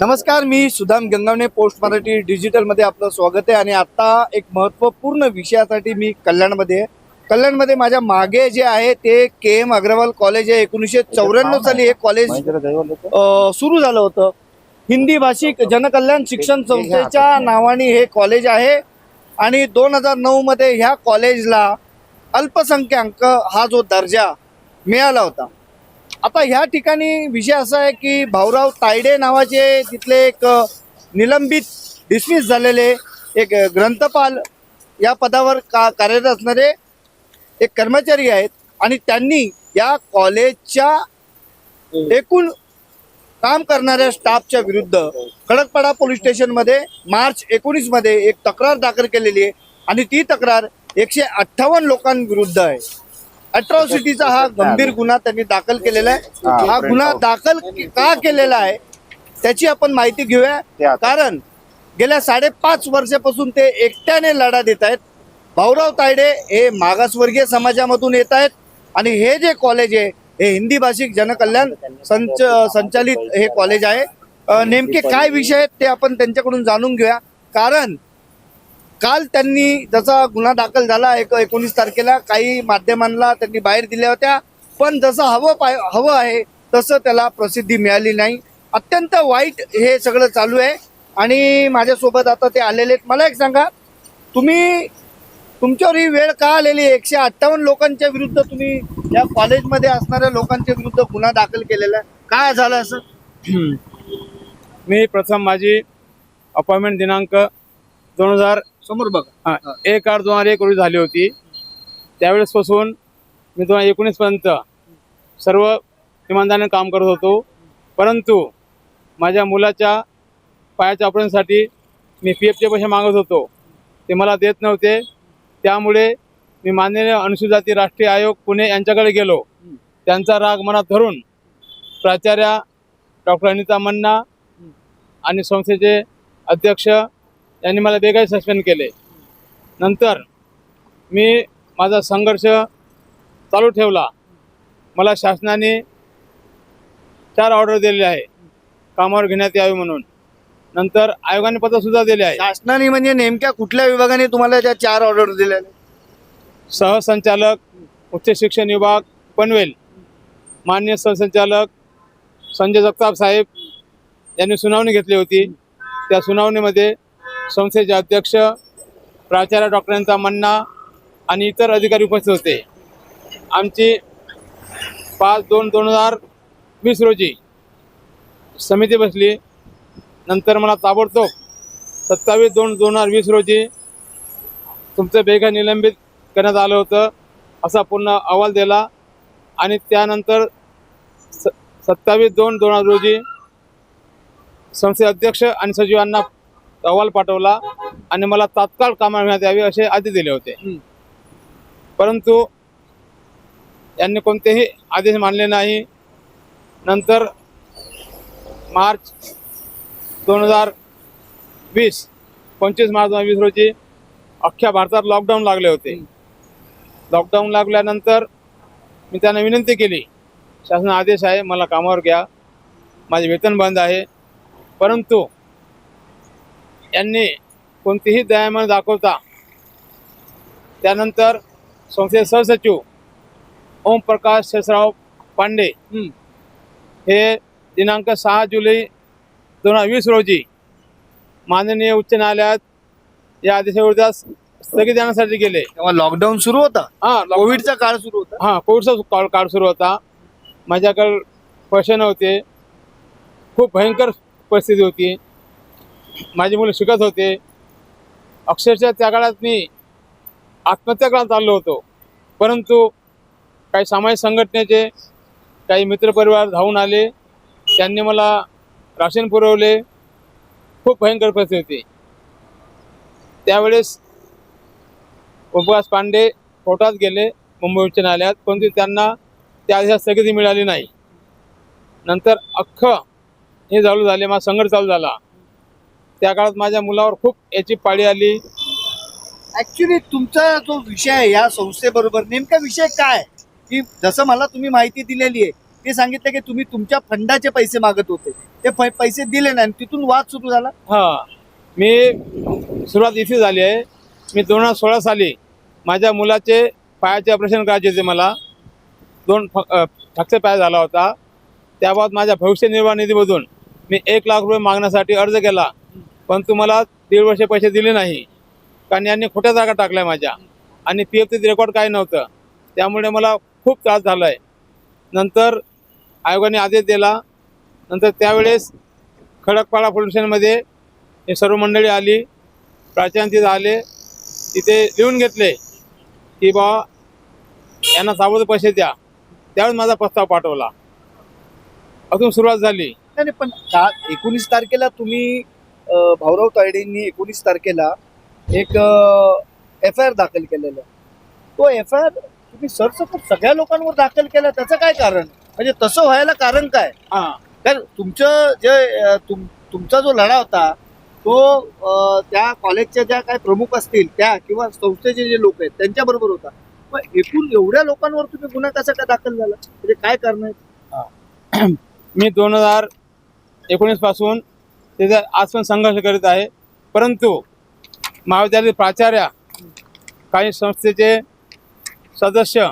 नमस्कार मी सुदाम गंगावणे पोस्ट मराठी डिजिटलमध्ये आपलं स्वागत आहे आणि आता एक महत्त्वपूर्ण विषयासाठी मी कल्याणमध्ये आहे. कल्याणमध्ये माझ्या मागे जे आहे ते के एम अग्रवाल कॉलेज आहे. एकोणीसशे चौऱ्याण्णव साली हे कॉलेज सुरू झालं होतं. हिंदी भाषिक जनकल्याण शिक्षण संस्थेच्या नावाने हे कॉलेज आहे. आणि दोन हजार नऊमध्ये ह्या कॉलेजला अल्पसंख्याक हा जो दर्जा मिळाला होता. आता ह्या ठिकाणी विषय असा आहे की भाऊराव तायडे नावाचे तिथले एक निलंबित डिसमिस झालेले एक ग्रंथपाल या पदावर का कार्यरत असणारे एक कर्मचारी आहेत आणि त्यांनी या कॉलेजच्या एकूण काम करणाऱ्या स्टाफच्या विरुद्ध खडकपाडा पोलीस स्टेशनमध्ये मार्च एकोणीसमध्ये एक तक्रार दाखल केलेली आहे आणि ती तक्रार एकशे अठ्ठावन्न लोकांविरुद्ध आहे. अट्रॉसिटीचा हा गंभीर गुन्हा त्यांनी दाखल केलेला आहे. हा गुन्हा दाखल का केलेला आहे त्याची आपण माहिती घेऊया. कारण गेल्या साडेपाच वर्षापासून ते एकट्याने लढा देत आहेत. भाऊराव तायडे हे मागासवर्गीय समाजामधून येत आहेत आणि हे जे कॉलेज आहे हे हिंदी भाषिक जनकल्याण संच संचालित हे कॉलेज आहे. नेमके काय विषय आहेत ते आपण त्यांच्याकडून जाणून घेऊया. कारण काल त्यांनी जसा गुन्हा दाखल झाला एक एकोणीस तारखेला काही माध्यमांना त्यांनी बाहेर दिल्या होत्या. पण जसं हवं पाय हवं आहे तसं त्याला प्रसिद्धी मिळाली नाही. अत्यंत वाईट हे सगळं चालू आहे. आणि माझ्यासोबत आता ते आलेले आहेत. मला एक सांगा तुम्ही तुमच्यावर ही वेळ का आलेली एकशे अठ्ठावन्न लोकांच्या विरुद्ध तुम्ही या कॉलेजमध्ये असणाऱ्या लोकांच्या विरुद्ध गुन्हा दाखल केलेला आहे. काय झालं असं? मी प्रथम माझी अपॉइंटमेंट दिनांक दोन हजार समोर बघा. एक आठ दोन हजार एक रोजी झाली होती. त्यावेळेसपासून मी दोन हजार एकोणीसपर्यंत सर्व इमानदारीने काम करत होतो. परंतु माझ्या मुलाच्या पायाच्या ऑपरेशनसाठी मी पी एफचे पैसे मागत होतो. ते मला देत नव्हते. त्यामुळे मी माननीय अनुसूचित जाती राष्ट्रीय आयोग पुणे यांच्याकडे गेलो. त्यांचा राग मनात धरून प्राचार्या डॉक्टर अनिता मन्ना आणि संस्थेचे अध्यक्ष यांनी मला बेगाही सस्पेंड केले. नंतर मी माझा संघर्ष चालू ठेवला. मला शासनाने चार ऑर्डर दिलेले आहे. कामावर घेण्यात यावे म्हणून. नंतर आयोगाने पत्रसुद्धा दिले आहे. शासनाने म्हणजे नेमक्या कुठल्या विभागाने तुम्हाला त्या चार ऑर्डर दिल्या सहसंचालक उच्च शिक्षण विभाग पनवेल. मान्य सहसंचालक संजय जगताप साहेब यांनी सुनावणी घेतली होती. त्या सुनावणीमध्ये संस्थेचे अध्यक्ष प्राचार्य डॉक्टरांचा मन्ना आणि इतर अधिकारी उपस्थित होते. आमची पाच दोन दोन हजार वीस रोजी समिती बसली. नंतर मला ताबडतोब सत्तावीस दोन दोन हजार वीस रोजी तुमचं बेगा निलंबित करण्यात आलं होतं असा पूर्ण अहवाल दिला. आणि त्यानंतर स सत्तावीस दोन दोन हजार रोजी संस्थे अध्यक्ष आणि सचिवांना अहवाल पाठवला आणि मला तात्काळ कामावर घेण्यात यावे असे आदेश दिले होते. परंतु यांनी कोणतेही आदेश मानले नाही. नंतर मार्च दोन हजार वीस पंचवीस मार्च दोन हजार वीस रोजी अख्ख्या भारतात लॉकडाऊन लागले होते. लॉकडाऊन लागल्यानंतर मी त्यांना विनंती केली शासन आदेश आहे मला कामावर घ्या. माझे वेतन बंद आहे. परंतु यांनी कोणतीही दयामन दाखवता. त्यानंतर संस्थेचे सहसचिव ओमप्रकाश शेषराव पांडे हे दिनांक सहा जुलै दोन हजार वीस रोजी माननीय उच्च न्यायालयात या आदेशाविरोधात स्थगित देण्यासाठी गेले. तेव्हा लॉकडाऊन सुरू होता? हा कोविडचा काळ सुरू होता? हां कोविडचा काळ काळ सुरू होता. माझ्याकडे पैसे नव्हते. खूप भयंकर परिस्थिती होती. माझी मुलं शिकत होते. अक्षरशः त्या काळात मी आत्महत्या करायला चाललो होतो. परंतु काही सामाजिक संघटनेचे काही मित्रपरिवार धावून आले. त्यांनी मला राशन पुरवले. खूप भयंकर परिस्थिती होती. त्यावेळेस उपवास पांडे कोर्टात गेले मुंबई उच्च न्यायालयात. परंतु त्यांना त्या आदेशात स्थगिती मिळाली नाही. नंतर अख्खं हे चालू झाले माझा संघर्ष चालू झाला. त्या काळात माझ्या मुलावर खूप याची पाळी आली. ऍक्च्युली तुमचा जो विषय आहे या संस्थेबरोबर नेमका विषय काय? की जसं मला तुम्ही माहिती दिलेली आहे ते सांगितलं की तुम्ही तुमच्या फंडाचे पैसे मागत होते. ते पै- पैसे दिले नाही आणि तिथून वाद सुरू झाला? हा. मी सुरुवात इथे झाली आहे. मी दोन हजार सोळा साली माझ्या मुलाचे पायाचे ऑपरेशन करायचे होते मला. दोन फ्रॅक्चर पाय झाला होता. त्याबाबत माझ्या भविष्य निर्वाह निधीमधून मी एक लाख रुपये मागण्यासाठी अर्ज केला. पण तुम्हाला दीड वर्ष पैसे दिले नाही. कारण यांनी खोट्या जागा टाकल्या माझ्या. आणि पी एफ रेकॉर्ड काही नव्हतं. त्यामुळे मला खूप त्रास झाला आहे नंतर आयोगाने आदेश दिला. नंतर त्यावेळेस खडकपाडा पोलीस स्टेशनमध्ये हे सर्व मंडळी आली. प्राचार्य तिथं आले तिथे लिहून घेतले की बा यांना ताबडतोब पैसे द्या. त्यावेळेस माझा प्रस्ताव पाठवला. अजून सुरुवात झाली. नाही पण एकोणीस तारखेला तुम्ही भाऊराव तायडेंनी एकोणीस तारखेला एक एफ आय आर दाखल केलेलं. तो एफ आय आर तुम्ही सरसकट सगळ्या लोकांवर दाखल केला त्याचं काय कारण? म्हणजे तसं व्हायला कारण काय? हां. कारण तुमचं जे तुम तुमचा जो लढा होता तो त्या कॉलेजच्या ज्या काय प्रमुख असतील त्या किंवा संस्थेचे जे लोक आहेत त्यांच्याबरोबर होता. पण एकूण एवढ्या लोकांवर तुम्ही गुन्हा कसा काय दाखल झाला? म्हणजे काय कारण आहे? मी दोन हजार एकोणीसपासून त्याचा आज पण संघर्ष करीत आहे. परंतु महाविद्यालय प्राचार्य काही संस्थेचे सदस्य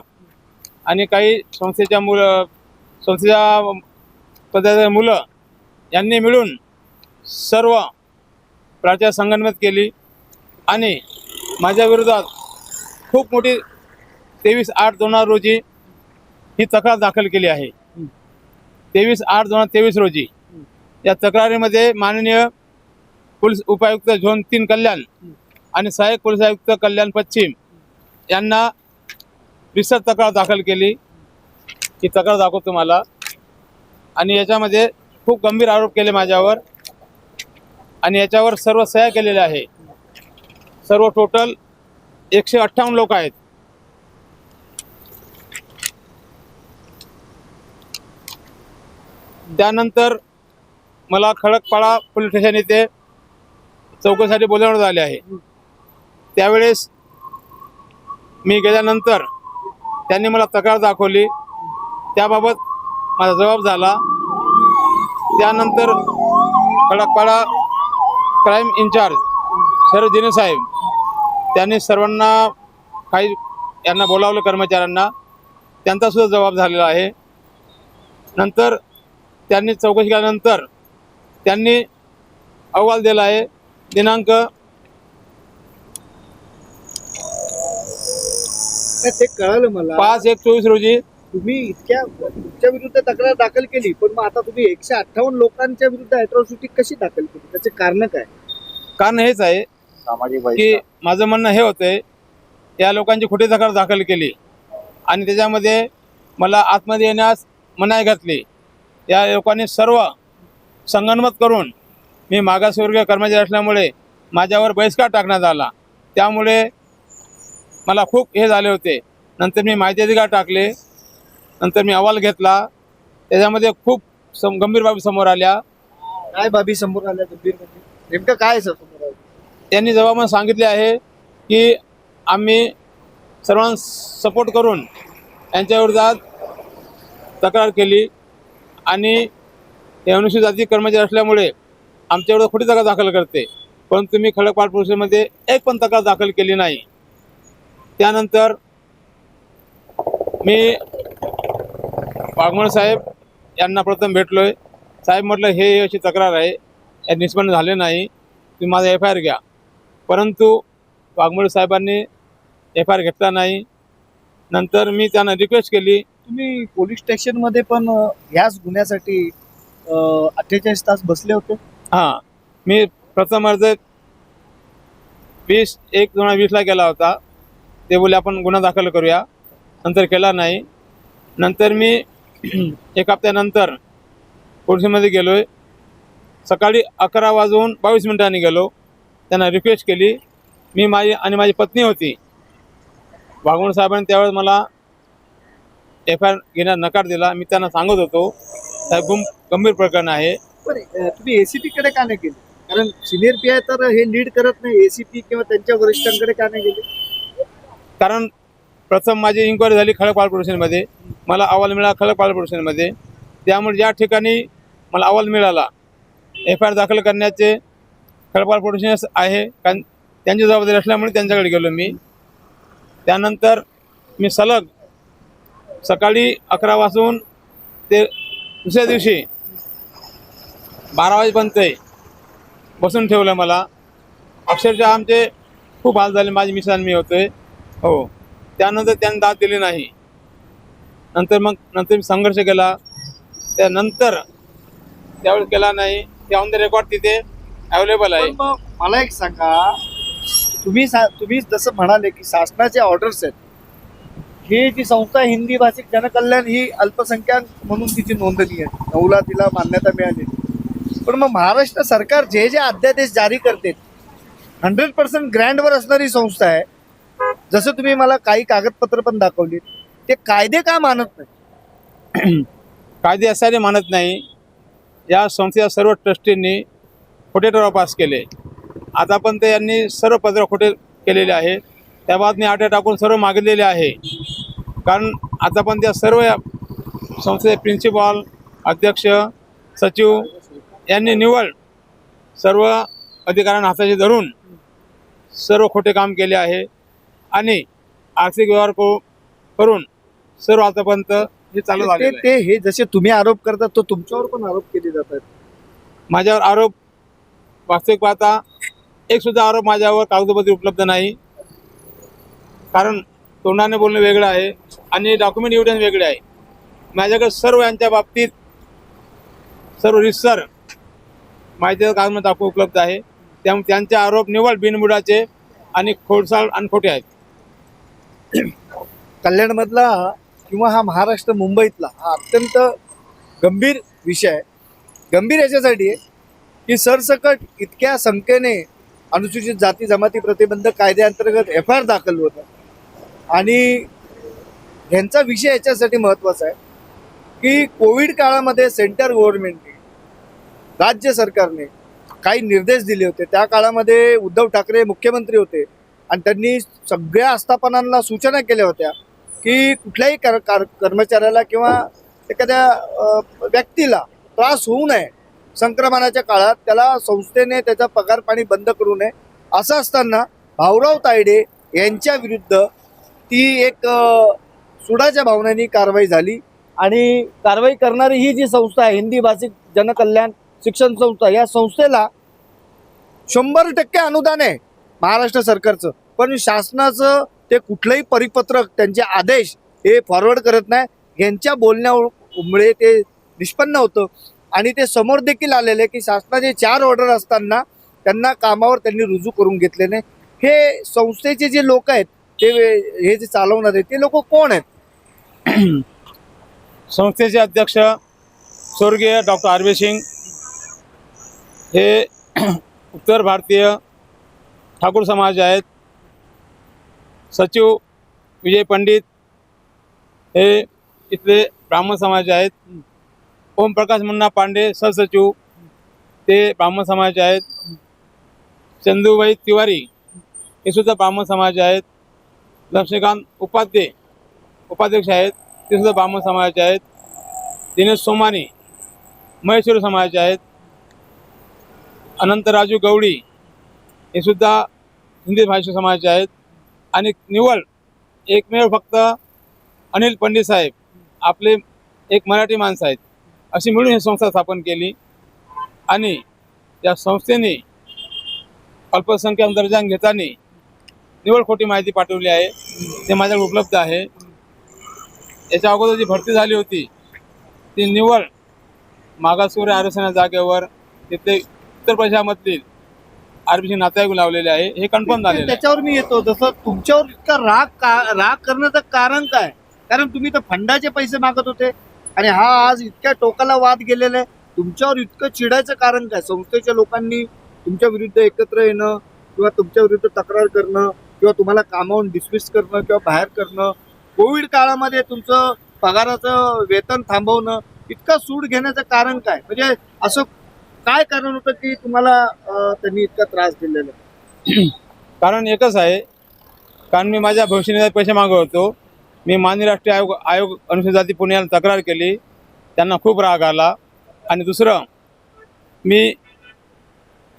आणि काही संस्थेच्या मुलं संस्थेच्या पदाच्या मुलं यांनी मिळून सर्व प्राचार्य संगनमत केली आणि माझ्या विरोधात खूप मोठी तेवीस आठ दोन हजार रोजी ही तक्रार दाखल केली आहे. तेवीस आठ दोन हजार तेवीस रोजी या तक्रारीमध्ये माननीय पोलीस उपायुक्त झोन तीन कल्याण आणि सहाय्यक पोलीस आयुक्त कल्याण पश्चिम यांना विसर तक्रार दाखल केली. ही तक्रार दाखवतो तुम्हाला. आणि याच्यामध्ये खूप गंभीर आरोप केले माझ्यावर. आणि याच्यावर सर्व सह्या केलेल्या आहे. सर्व टोटल एकशे अठ्ठावन्न लोक आहेत. त्यानंतर मला खडकपाडा पोलीस स्टेशन येथे चौकशीसाठी बोलवण्यात आले आहे. त्यावेळेस मी गेल्यानंतर त्यांनी मला तक्रार दाखवली. त्याबाबत माझा जबाब झाला. त्यानंतर खडकपाडा क्राईम इन्चार्ज शरद जिने साहेब त्यांनी सर्वांना काही यांना बोलावलं कर्मचाऱ्यांना. त्यांचासुद्धा जबाब झालेला आहे. नंतर त्यांनी चौकशी केल्यानंतर त्यांनी अहवाल दिला आहे. दिनांक नाही, ते कळालं मला. पाच एक चोवीस रोजी. तुम्ही इतक्या तुमच्या विरुद्ध तक्रार दाखल केली पण मग आता तुम्ही एकशे अठ्ठावन्न लोकांच्या विरुद्ध अॅट्रॉसिटी कशी दाखल केली? त्याचे कारण काय? कारण हेच आहे सामाजिक की माझं म्हणणं हे होतंय या लोकांची खोटी तक्रार दाखल केली आणि त्याच्यामध्ये मला आतमध्ये येण्यास मनाई घातली. या लोकांनी सर्व संगनमत करून मी मागासवर्गीय कर्मचारी असल्यामुळे माझ्यावर बहिष्कार टाकण्यात आला. त्यामुळे मला खूप हे झाले होते. नंतर मी माहिती अधिकार टाकले. नंतर मी अहवाल घेतला. त्याच्यामध्ये खूप सम गंभीर बाबी समोर आल्या. काय बाबी समोर आल्या गंभीर नेमकं काय सर समोर? त्यांनी जबाबाने सांगितले आहे की आम्ही सर्वांना सपोर्ट करून यांच्या विरोधात तक्रार केली आणि हे अनुसूचित जाती कर्मचारी असल्यामुळे आमच्या खोटी तक्रार दाखल करते. परंतु मी खडकपाट पोलिसांमध्ये एक पण तक्रार दाखल केली नाही. त्यानंतर मी वाघमळ साहेब यांना प्रथम भेटलो आहे साहेब म्हटलं हे अशी तक्रार आहे. या निष्पन्न झाले नाही. तुम्ही माझा एफ आय आर घ्या. परंतु वाघमोडे साहेबांनी एफ आय आर घेतला नाही. नंतर मी त्यांना रिक्वेस्ट केली. तुम्ही पोलीस स्टेशनमध्ये पण ह्याच गुन्ह्यासाठी अठ्ठेचाळीस तास बसले होते. हां मी प्रथम अर्ज वीस एक दोन हजार वीसला केला होता. ते बोले आपण गुन्हा दाखल करूया. नंतर केला नाही. नंतर मी एक हप्त्यानंतर पोलिसमध्ये गेलो आहे सकाळी अकरा वाजून बावीस मिनिटांनी गेलो. त्यांना रिक्वेस्ट केली. मी माझी आणि माझी पत्नी होती. वाघमोड साहेबांनी त्यावेळेस मला एफ आय आर घेण्यास नकार दिला. मी त्यांना सांगत होतो. गंभीर प्रकरण आहे. तुम्ही एसीपी कडे का नाही गेले? कारण सिनियर पी आय तर हे लीड करत नाही एसीपी किंवा त्यांच्या वरिष्ठांकडे का नाही गेले? कारण प्रथम माझी इन्क्वायरी झाली खळपाळ प्रोडक्शनमध्ये मला अहवाल मिळाला खळपाळ प्रोडक्शनमध्ये त्यामुळे ज्या ठिकाणी मला अहवाल मिळाला एफ आय आर दाखल करण्याचे खळपाळ प्रोडक्शन आहे. कारण त्यांची जबाबदारी असल्यामुळे त्यांच्याकडे गेलो मी. त्यानंतर मी सलग सकाळी अकरा वाजून ते दुसऱ्या दिवशी बारा वाजेपर्यंत बसून ठेवलं मला. अक्षरशः आमचे खूप हाल झाले. माझे मिसान मी होते हो. त्यानंतर त्यांनी दाद दिली नाही. नंतर मग नंतर मी संघर्ष केला. त्यानंतर त्यावेळेस केला नाही. ते ऑन द रेकॉर्ड तिथे अवेलेबल आहे. मला एक सांगा. तुम्ही सा- तुम्ही जसं म्हणाले की शासनाचे ऑर्डर्स आहेत ही जी संस्था आहे, हिंदी भाषिक जनकल्याण ही अल्पसंख्याक म्हणून तिची नोंदणी आहे. नऊला तिला मान्यता मिळाली. पण मग महाराष्ट्र सरकार जे जे अध्यादेश जारी करते हंड्रेड पर्सेंट ग्रँडवर असणारी संस्था आहे. जसं तुम्ही मला काही कागदपत्र पण दाखवली ते कायदे का मानत नाही? कायदे असायला मानत नाही. या संस्थेच्या सर्व ट्रस्टींनी खोटे ठराव पास केले. आता पण ते यांनी सर्व पत्र खोटे केलेले आहे त्या बाबत मी आटे टाकून सर्व मागितलेले आहे. कारण आता पण त्या सर्व या संस्थेचे प्रिन्सिपॉल अध्यक्ष सचिव यांनी निवड सर्व अधिकाऱ्यांना हाताशी धरून सर्व खोटे काम केले आहे. आणि आर्थिक व्यवहार करू- करून सर्व आतापर्यंत हे चालू आहे ते हे जसे तुम्ही आरोप करतात तो तुमच्यावर पण आरोप केले जातात. माझ्यावर आरोप वास्तविक पाहता एक सुद्धा आरोप माझ्यावर कागदपत्रे उपलब्ध नाही. कारण तोंडाने बोलणं वेगळं आहे आणि डॉक्युमेंट एव्हिडन्स वेगळे आहे. माझ्याकडे सर्व यांच्या बाबतीत सर्व रिसर माहितीचं कागद दाखवून उपलब्ध आहे. त्यामुळे त्यांचे आरोप निवड बिनबुडाचे आणि खोडसाळ आणि खोटे आहेत. कल्याणमधला किंवा हा महाराष्ट्र मुंबईतला हा अत्यंत गंभीर विषय आहे. गंभीर याच्यासाठी आहे की सरसकट इतक्या संख्येने अनुसूचित जाती जमाती प्रतिबंधक कायद्याअंतर्गत एफ आय आर दाखल होतं. आणि ह्यांचा विषय याच्यासाठी महत्त्वाचा आहे की कोविड काळामध्ये सेंटर गव्हर्नमेंटने राज्य सरकारने काही निर्देश दिले होते. त्या काळामध्ये उद्धव ठाकरे मुख्यमंत्री होते आणि त्यांनी सगळ्या आस्थापनांना सूचना केल्या होत्या की कुठल्याही कर, कर कर्मचाऱ्याला किंवा एखाद्या व्यक्तीला त्रास होऊ नये. संक्रमणाच्या काळात त्याला संस्थेने त्याचा पगार पाणी बंद करू नये. असं असताना भाऊराव तायडे यांच्या विरुद्ध ती एक सुडाच्या भावनेने कारवाई झाली. आणि कारवाई करणारी ही जी संस्था आहे हिंदी भाषिक जनकल्याण शिक्षण संस्था या संस्थेला शंभर टक्के अनुदान आहे महाराष्ट्र सरकारचं. पण शासनाचं ते कुठलंही परिपत्रक त्यांचे आदेश हे फॉरवर्ड करत नाही. यांच्या बोलण्यामुळे ते निष्पन्न होतं. आणि ते समोर देखील आलेले की शासनाचे चार ऑर्डर असताना त्यांना कामावर त्यांनी रुजू करून घेतले नाही. हे संस्थेचे जे लोक आहेत ते हे जे चालवणारे ते लोक कोण आहेत? संस्थेचे अध्यक्ष स्वर्गीय डॉक्टर आर सिंग हे उत्तर भारतीय ठाकूर समाज आहेत. सचिव विजय पंडित हे इथले ब्राह्मण समाज आहेत. ओमप्रकाश मुन्ना पांडे सहसचिव ते ब्राह्मण समाज आहेत. चंदूबाई तिवारी हे सुद्धा ब्राह्मण समाज आहेत. लक्ष्मीकांत उपाध्ये उपाध्यक्ष आहेत ते सुद्धा ब्राह्मण समाजाचे आहेत दिनेश सोमानी महेश्वर समाजाचे आहेत अनंत राजू गवडी हे सुद्धा हिंदी भाषा समाजाचे आहेत. आणि निवड एकमेव फक्त अनिल पंडित साहेब आपले एक मराठी माणसं आहेत. अशी मिळून ही संस्था स्थापन केली. आणि या संस्थेने अल्पसंख्याक दर्जा घेताना निवड खोटी माहिती पाठवली आहे. ते माझ्याकडे उपलब्ध आहे. याच्या अगोदर जी भरती झाली होती ती निवड मागासवर्गीय आरक्षणा जागेवर तिथले उत्तर प्रदेशामधील आरबीसी नातेवाईक लावलेले आहे. हे कन्फर्म झाले त्याच्यावर मी येतो. जसं तुमच्यावर इतका राग का राग करण्याचं कारण काय? कारण तुम्ही तर फंडाचे पैसे मागत होते. आणि हा आज इतक्या टोकाला वाद गेलेला आहे. तुमच्यावर इतकं चिडायचं कारण काय? संस्थेच्या लोकांनी तुमच्या विरुद्ध एकत्र येणं किंवा तुमच्या विरुद्ध तक्रार करणं किंवा तुम्हाला कामावून डिसमिस करणं किंवा बाहेर करणं कोविड काळामध्ये तुमचं पगाराचं वेतन थांबवणं इतका सूड घेण्याचं कारण काय? म्हणजे असं काय कारण होतं की तुम्हाला त्यांनी इतका त्रास दिलेला? कारण एकच आहे. कारण मी माझ्या भविष्यनिधी पैसे मागवतो मी माननीय राष्ट्रीय आयोग आयोग अनुसूचित जाती पुण्याला तक्रार केली. त्यांना खूप राग आला. आणि दुसरं मी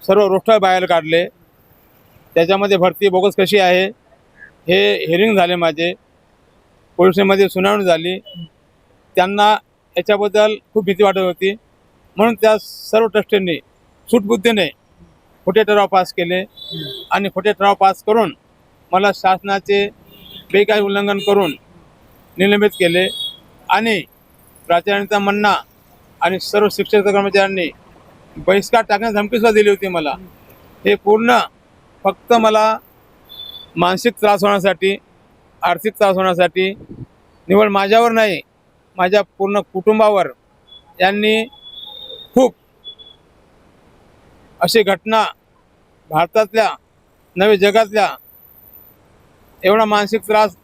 सर्व रोष्ट बाहेर काढले. त्याच्यामध्ये भरती बोगस कशी आहे? हे हिअरिंग झाले माझे. पोलिसमध्ये सुनावणी झाली. त्यांना याच्याबद्दल खूप भीती वाटत होती. म्हणून त्या सर्व ट्रस्टींनी सुटबुद्धीने खोटे ठराव पास केले आणि खोटे ठराव पास करून मला शासनाचे बेकाय उल्लंघन करून निलंबित केले आणि प्राचार्यांचा म्हणणा आणि सर्व शिक्षक कर्मचाऱ्यांनी बहिष्कार टाकण्यास धमकीसुद्धा दिली होती मला. हे पूर्ण फक्त मला मानसिक त्रास होण्यासाठी आर्थिक त्रास होण्यासाठी निवड माझ्यावर नाही माझ्या पूर्ण कुटुंबावर यांनी खूप अशी घटना भारतातल्या नवे जगातल्या एवढा मानसिक त्रास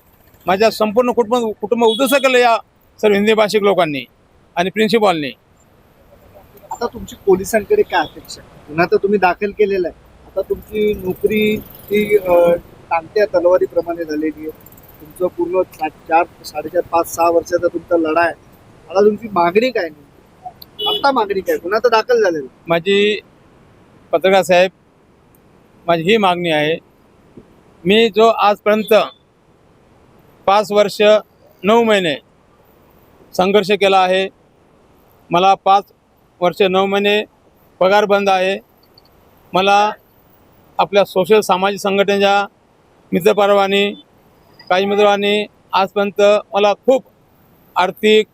माझ्या संपूर्ण कुटुंब कुटुंब उद्ध्वस्त केलं या सर्व हिंदी भाषिक लोकांनी आणि प्रिन्सिपॉलनी आता तुमची पोलिसांकडे काय अपेक्षा? पुन्हा तर तुम्ही दाखल केलेला आहे. आता तुमची नोकरी ही टांगत्या तलवारीप्रमाणे झालेली आहे. तुमचं पूर्ण चार चार साडेचार पाच सहा वर्षाचा तुमचा लढा आहे. आता तुमची मागणी काय नाही आता मागणी काय? कुणाचं तर दाखल झालेलं माझी पत्रकार साहेब माझी ही मागणी आहे. मी जो आजपर्यंत पाच वर्ष नऊ महिने संघर्ष केला आहे मला पाच वर्ष नऊ महिने पगार बंद आहे मला आपल्या सोशल सामाजिक संघटनेच्या मित्रपरवानी काही मित्रांनी आजपर्यंत मला खूप आर्थिक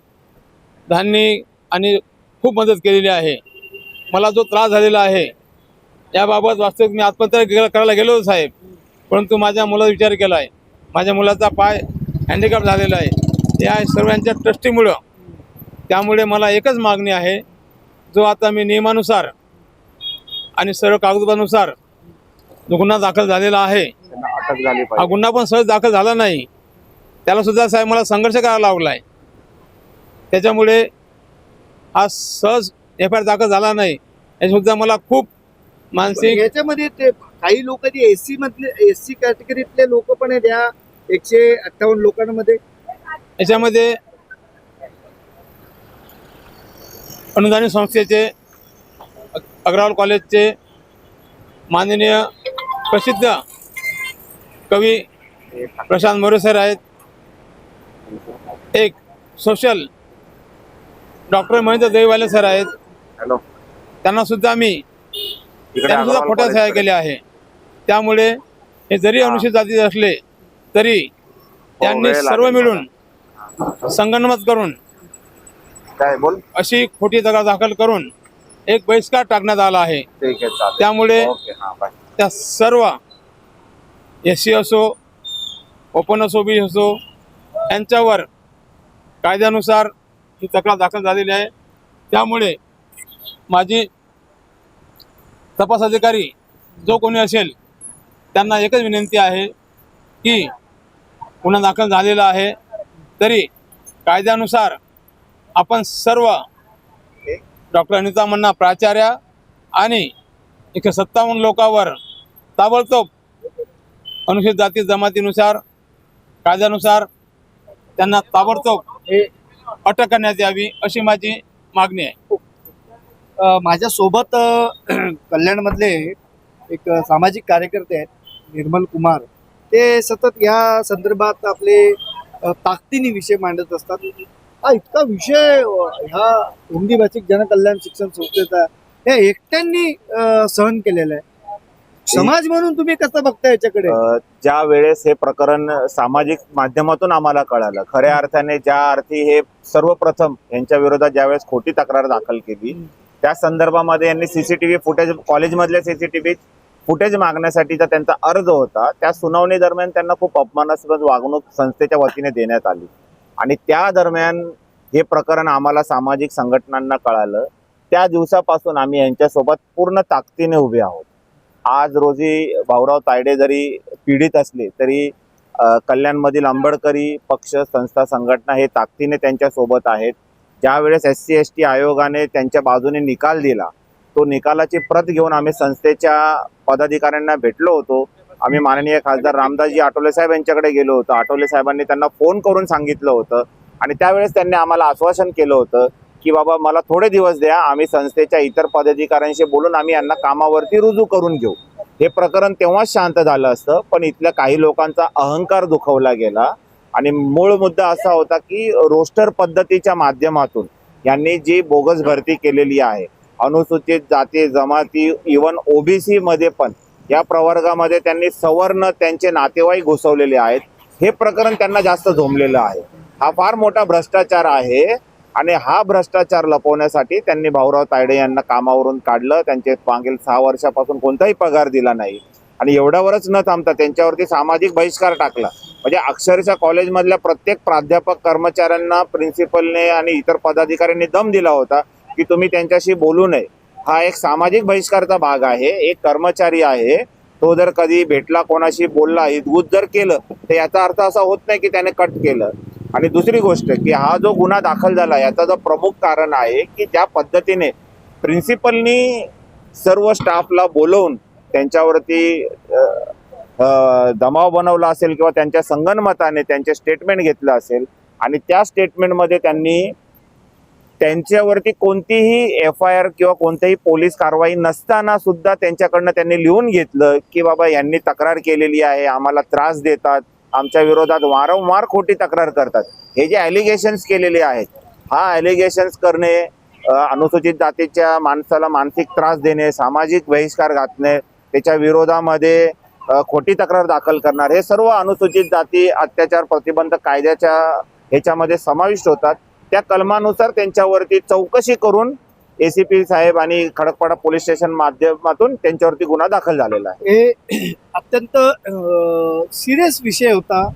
धान्य आणि खूप मदत केलेली आहे. मला जो त्रास झालेला आहे याबाबत वास्तविक मी आत्महत्या करायला गेलो साहेब. परंतु माझ्या मुलाचा विचार केला आहे माझ्या मुलाचा पाय हँडिकॅप झालेला आहे. या सर्वांच्या ट्रस्टीमुळं त्यामुळे मला एकच मागणी आहे जो आता मी नियमानुसार आणि सर्व कागदपानुसार जो गुन्हा दाखल झालेला आहे त्यांना अटक झाली हा पाहिजे गुन्हा पण सहज दाखल झाला नाही. त्याला सुद्धा साहेब मला संघर्ष करावा लागला आहे त्याच्यामुळे हा सहज एफ आय आर दाखल झाला नाही. हे सुद्धा मला खूप मानसिक याच्यामध्ये ते काही लोक ते एस सी मधले एस सी कॅटेगरीतले लोक पण आहेत या एकशे अठ्ठावन्न लोकांमध्ये. याच्यामध्ये अनुदानित संस्थेचे अ- अग्रवाल कॉलेजचे माननीय प्रसिद्ध कवी प्रशांत मोरे सर आहेत. एक social doctor Mahendra Deviwale sir आहेत. त्यांना सुद्धा मी इकडे त्यांनी सुद्धा खोट्या सह्या कॉलेजकडे. केल्या आहे. त्यामुळे हे जरी. अनुसूचित जाती असले तरी त्यांनी सर्व मिळून संगनमत करून काय बोल? अशी खोटी तक्रार दाखल करून एक बहिष्कार टाकण्यात आला आहे. त्यामुळे हा त्या सर्व एस सी असो ओपन असो बी असो यांच्यावर कायद्यानुसार ही तक्रार दाखल झालेली आहे. त्यामुळे माझी तपास अधिकारी जो कोणी असेल त्यांना एकच विनंती आहे की गुन्हा दाखल झालेला आहे. तरी कायद्यानुसार आपण सर्व डॉक्टर अनिता मन्ना प्राचार्या आणि एकशे सत्तावन्न लोकांवर ताबडतोब अनुसूचित जाती जमातीनुसार कायद्यानुसार त्यांना ताबडतोब हे अटक करण्यात यावी अशी माझी मागणी आहे. माझ्यासोबत कल्याणमधले एक सामाजिक कार्यकर्ते आहेत निर्मल कुमार. ते सतत या संदर्भात आपले ताकदीने विषय मांडत असतात. हा इतका विषय ह्या हिंदी भाषिक जनकल्याण शिक्षण संस्थेचा हे एकट्यांनी सहन केलेला आहे. समाज म्हणून तुम्ही कसं बघता याच्याकडे? ज्या वेळेस हे प्रकरण सामाजिक माध्यमातून आम्हाला कळालं खऱ्या अर्थाने ज्या अर्थी हे सर्वप्रथम यांच्या विरोधात ज्यावेळेस खोटी तक्रार दाखल केली त्या संदर्भामध्ये यांनी सीसीटीव्ही फुटेज कॉलेजमधले सीसीटीव्ही फुटेज मागण्यासाठीचा त्यांचा अर्ज होता. त्या सुनावणी दरम्यान त्यांना खूप अपमानास्पद वागणूक संस्थेच्या वतीने देण्यात आली. आणि त्या दरम्यान हे प्रकरण आम्हाला सामाजिक संघटनांना कळालं. त्या दिवसापासून आम्ही यांच्यासोबत पूर्ण ताकदीने उभे आहोत. आज रोजी भाऊराव तायडे जरी पीडित असले तरी कल्याणमधील आंबेडकरी पक्ष संस्था संघटना हे ताकदीने त्यांच्यासोबत आहेत. ज्यावेळेस एस सी एस टी आयोगाने त्यांच्या बाजूने निकाल दिला तो निकालाची प्रत घेऊन आम्ही संस्थेच्या पदाधिकाऱ्यांना भेटलो होतो. आम्ही माननीय खासदार रामदासजी आठवले साहेब यांच्याकडे गेलो होतो. आठवले साहेबांनी त्यांना फोन करून सांगितलं होतं आणि त्यावेळेस त्यांनी आम्हाला आश्वासन केलं होतं की बाबा मला थोडे दिवस द्या आम्ही संस्थेच्या इतर पदाधिकाऱ्यांशी बोलून आम्ही यांना कामावरती रुजू करून घेऊ. हे प्रकरण तेव्हाच शांत झालं असतं पण इथल्या काही लोकांचा अहंकार दुखवला गेला. आणि मूळ मुद्दा असा होता की रोस्टर पद्धतीच्या माध्यमातून यांनी जी बोगस भरती केलेली आहे अनुसूचित जाती जमाती इवन ओबीसी मध्ये पण या प्रवर्गामध्ये त्यांनी सवर्ण त्यांचे नातेवाईक घुसवलेले आहेत. हे प्रकरण त्यांना जास्त झोंबलेलं आहे. हा फार मोठा भ्रष्टाचार आहे. आणि हा भ्रष्टाचार लपवण्यासाठी त्यांनी भाऊराव तायडे यांना कामावरून काढलं. त्यांचे मागील सहा वर्षापासून कोणताही पगार दिला नाही. आणि एवढ्यावरच न थांबता त्यांच्यावरती सामाजिक बहिष्कार टाकला. म्हणजे अक्षरशः कॉलेजमधल्या प्रत्येक प्राध्यापक कर्मचाऱ्यांना प्रिन्सिपलने आणि इतर पदाधिकाऱ्यांनी दम दिला होता की तुम्ही त्यांच्याशी बोलू नये. हा एक सामाजिक बहिष्कारचा भाग आहे. एक कर्मचारी आहे. तो जर कधी भेटला कोणाशी बोलला हितगुज जर केलं तर याचा अर्थ असा होत नाही की त्याने कट केलं. आणि दुसरी गोष्ट की हा जो गुन्हा दाखल झाला याचा जो प्रमुख कारण आहे की ज्या पद्धतीने प्रिन्सिपलनी सर्व स्टाफला बोलवून त्यांच्यावरती दमाव दबाव बनवला असेल किंवा त्यांच्या संगनमताने त्यांचे स्टेटमेंट घेतलं असेल आणि त्या स्टेटमेंटमध्ये त्यांनी त्यांच्यावरती कोणतीही एफ आय आर किंवा कोणतीही पोलीस कारवाई नसताना सुद्धा त्यांच्याकडनं त्यांनी लिहून घेतलं की बाबा यांनी तक्रार केलेली आहे आम्हाला त्रास देतात. आमच्या विरोधात वारंवार खोटी तक्रार करतात. हे जे ॲलिगेशन्स केलेले आहेत हा ॲलिगेशन्स करणे अनुसूचित जातीच्या माणसाला मानसिक त्रास देणे सामाजिक बहिष्कार घातणे त्याच्या विरोधामध्ये खोटी तक्रार दाखल करणार हे सर्व अनुसूचित जाती अत्याचार प्रतिबंध कायद्याच्या ह्याच्यामध्ये समाविष्ट होतात. त्या कलमानुसार त्यांच्यावरती चौकशी करून एसीपी साहेब आणि खडकपाडा पोलीस स्टेशन माध्यमातून त्यांच्यावरती गुन्हा दाखल झालेला आहे. हे अत्यंत सिरियस विषय होता.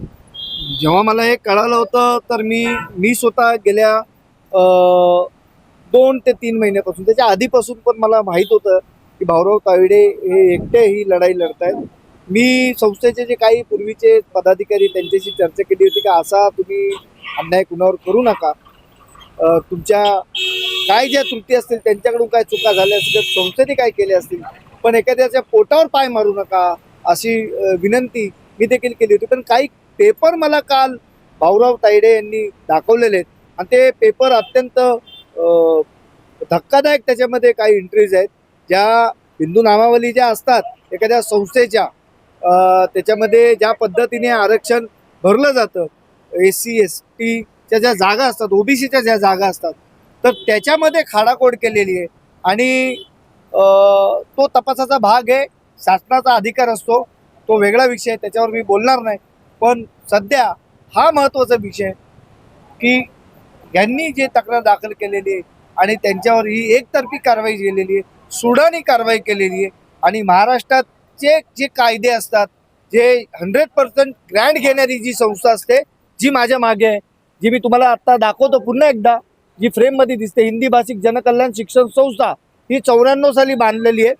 जेव्हा मला हे कळालं होतं तर मी मी स्वतः गेल्या दोन ते तीन महिन्यापासून त्याच्या आधीपासून पण मला माहीत होतं की भाऊराव तावडे हे एकटे ही लढाई आहेत मी संस्थेचे जे काही पूर्वीचे पदाधिकारी त्यांच्याशी चर्चा केली होती की असा तुम्ही अन्याय कुणावर करू नका. तुमच्या काय ज्या त्रुटी असतील त्यांच्याकडून काय चुका झाल्या असतील संस्थेने काय केले असतील पण एखाद्याच्या पोटावर पाय मारू नका अशी विनंती मी देखील केली होती. पण काही पेपर मला काल भाऊराव तायडे यांनी दाखवलेले आहेत. आणि ते पेपर अत्यंत धक्कादायक त्याच्यामध्ये काही एंट्रीज आहेत. ज्या हिंदू नामावली ज्या असतात एखाद्या संस्थेच्या त्याच्यामध्ये ज्या पद्धतीने आरक्षण भरलं जातं ए सी एस टी टीच्या ज्या जागा असतात ओबीसीच्या ज्या जागा असतात तर त्याच्यामध्ये खाडाकोड केलेली आहे. आणि तो तपासाचा भाग आहे शासनाचा अधिकार असतो तो वेगळा विषय आहे, त्याच्यावर मी बोलणार नाही. पण सध्या हा महत्त्वाचा विषय की यांनी जे तक्रार दाखल केलेली आहे आणि त्यांच्यावर ही एकतर्फी कारवाई केलेली आहे सुडानी कारवाई केलेली आहे आणि महाराष्ट्रातचे जे कायदे असतात जे हंड्रेड पर्सेंट ग्रँड घेणारी जी संस्था असते जी माझ्या मागे आहे जी मी तुम्हाला आत्ता दाखवतो पुन्हा एकदा जी फ्रेममध्ये दिसते हिंदी भाषिक जनकल्याण शिक्षण संस्था ही चौऱ्याण्णव साली बांधलेली आहे.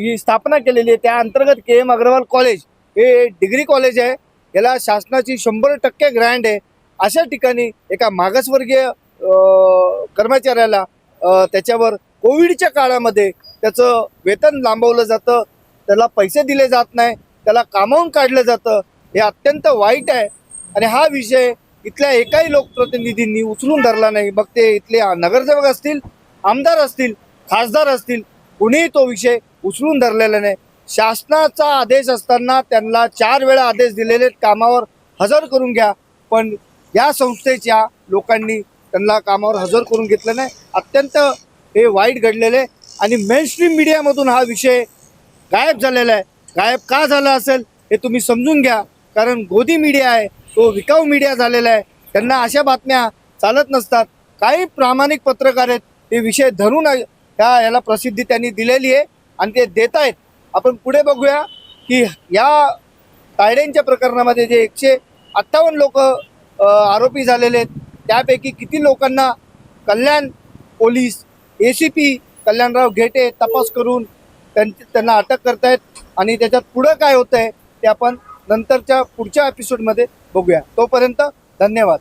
ही स्थापना केलेली आहे. त्या अंतर्गत के एम अग्रवाल कॉलेज हे डिग्री कॉलेज आहे. याला शासनाची शंभर टक्के ग्रँड आहे. अशा ठिकाणी एका मागासवर्गीय कर्मचाऱ्याला त्याच्यावर कोविडच्या काळामध्ये त्याचं वेतन लांबवलं जातं. त्याला पैसे दिले जात नाही. त्याला कामावून काढलं जातं. हे अत्यंत वाईट आहे. आणि हा विषय इथल्या एकाही लोकप्रतिनिधींनी उचलून धरला नाही. मग ते इथले नगरसेवक असतील आमदार असतील खासदार असतील कुणीही तो विषय उचलून धरलेला नाही. शासनाचा आदेश असताना त्यांना चार वेळा आदेश दिलेले आहेत, कामावर हजर करून घ्या. पण या संस्थेच्या लोकांनी त्यांना कामावर हजर करून घेतलं नाही. अत्यंत हे वाईट घडलेलं आहे. आणि मेनस्ट्रीम मीडियामधून हा विषय गायब झालेला आहे. गायब का झाला असेल हे तुम्ही समजून घ्या. कारण गोदी मीडिया आहे तो विकाऊ मीडिया झालेला आहे. त्यांना अशा बातम्या चालत नसतात. काही प्रामाणिक पत्रकार आहेत ते विषय धरून ह्या याला प्रसिद्धी त्यांनी दिलेली आहे आणि ते देत आहेत. आपण पुढे बघूया की या तायड्यांच्या प्रकरणामध्ये जे एकशे अठ्ठावन्न लोक आरोपी झालेले आहेत त्यापैकी किती लोकांना Kalyan police A C P Kalyanrao Ghete तपास करून त्यां त्यांना अटक करतायत आणि त्याच्यात पुढं काय होतं आहे ते आपण नंतरच्या पुढच्या एपिसोडमध्ये बघूया. तोपर्यंत धन्यवाद.